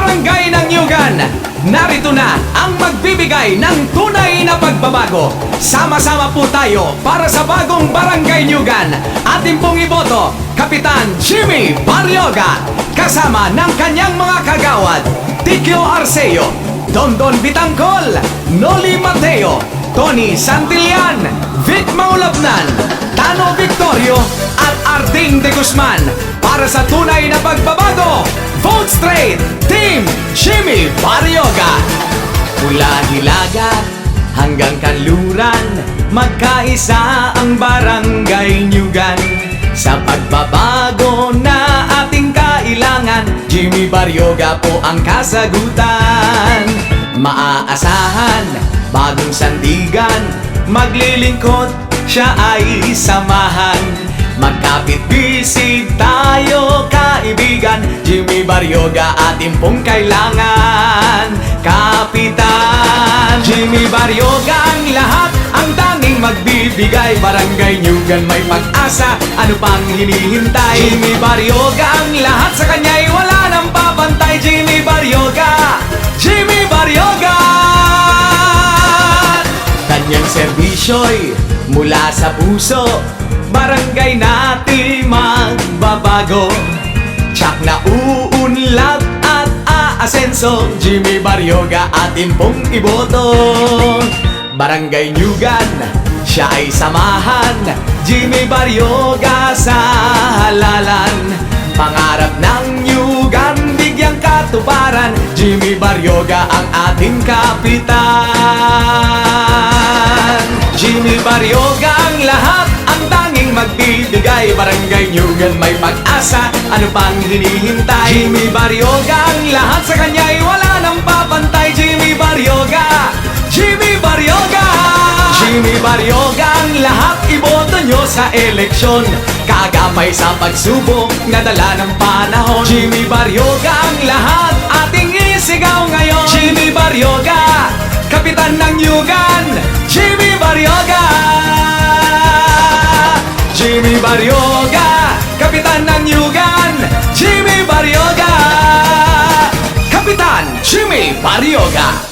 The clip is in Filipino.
Barangay ng Yugan. Narito na ang magbibigay ng tunay na pagbabago. Sama-sama po tayo para sa bagong Barangay Yugan. Ating pong iboto, Kapitan Jimmy Barrioga. Kasama ng kanyang mga kagawad, Tikyo Arceo, Dondon Bitangkol, Noli Mateo, Tony Santillan, Vic Maulabnan, Tano Victorio at Arding de Guzman para sa tunay na pagbabago. Barrioga. Mula Hilaga hanggang Kanluran, magkaisa ang barangay Nyugan. Sa pagbabago na ating kailangan, Jimmy Barrioga po ang kasagutan. Maaasahan, bagong sandigan, maglilingkod, siya ay samahan. Magkapit kaibigan Jimmy Barrioga ating pong kailangan. Kapitan Jimmy Barrioga ang lahat. Ang tanging magbibigay Barangay Nyugan may pag-asa. Ano pang hinihintay? Jimmy Barrioga ang lahat. Sa kanya'y wala nang papantay Jimmy Barrioga Jimmy Barrioga Kanyang serbisyo'y mula sa puso Barangay natin magbabago. Tsak na uunlad at aasenso Jimmy Barrioga atin pong iboto. Barangay Nyugan, siya ay samahan Jimmy Barrioga sa halalan. Pangarap ng Nyugan, bigyang katuparan Jimmy Barrioga ang ating kapitan. Jimmy Barrioga magbibigay Barangay Nyugan may pag-asa. Ano pang hinihintay? Jimmy Barrioga ang lahat Sa kanya'y wala nang papantay. Jimmy Barrioga Jimmy Barrioga Jimmy Barrioga ang lahat Iboto nyo sa eleksyon. Kagapay sa pagsubok na dala ng panahon. Jimmy Barrioga ang lahat Barrioga Kapitan ng Yugan Jimmy Barrioga Kapitan Jimmy Barrioga